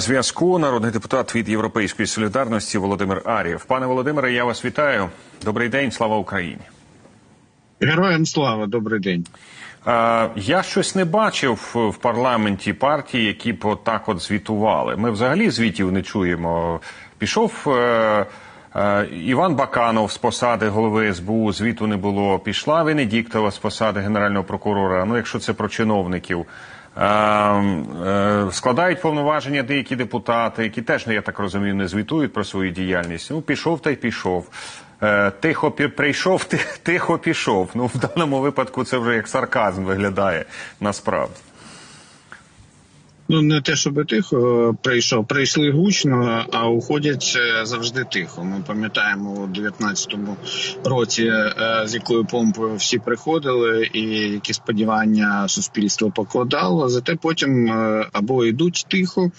Зв'язку народний депутат від Європейської солідарності Володимир Арієв. Пане Володимире, я вас вітаю. Добрий день, слава Україні. Героям слава, добрий день. Я щось не бачив в парламенті партії, які б отак от звітували. Ми взагалі звітів не чуємо. Пішов е, е, Іван Баканов з посади голови СБУ, звіту не було. Пішла Венедіктова з посади генерального прокурора. Ну, якщо це про чиновників. Е, е, складають повноваження деякі депутати, які теж, ну, я так розумію, не звітують про свою діяльність. Ну, пішов та й пішов. Е, Тихо прийшов, ти- тихо пішов. Ну, в даному випадку це вже як сарказм виглядає насправді. Ну не те, щоб тихо прийшов, прийшли гучно, а уходять е, завжди тихо. Ми пам'ятаємо у 19-му році, е, з якою помпою всі приходили, і які сподівання суспільство покладало. Зате потім е, або йдуть тихо,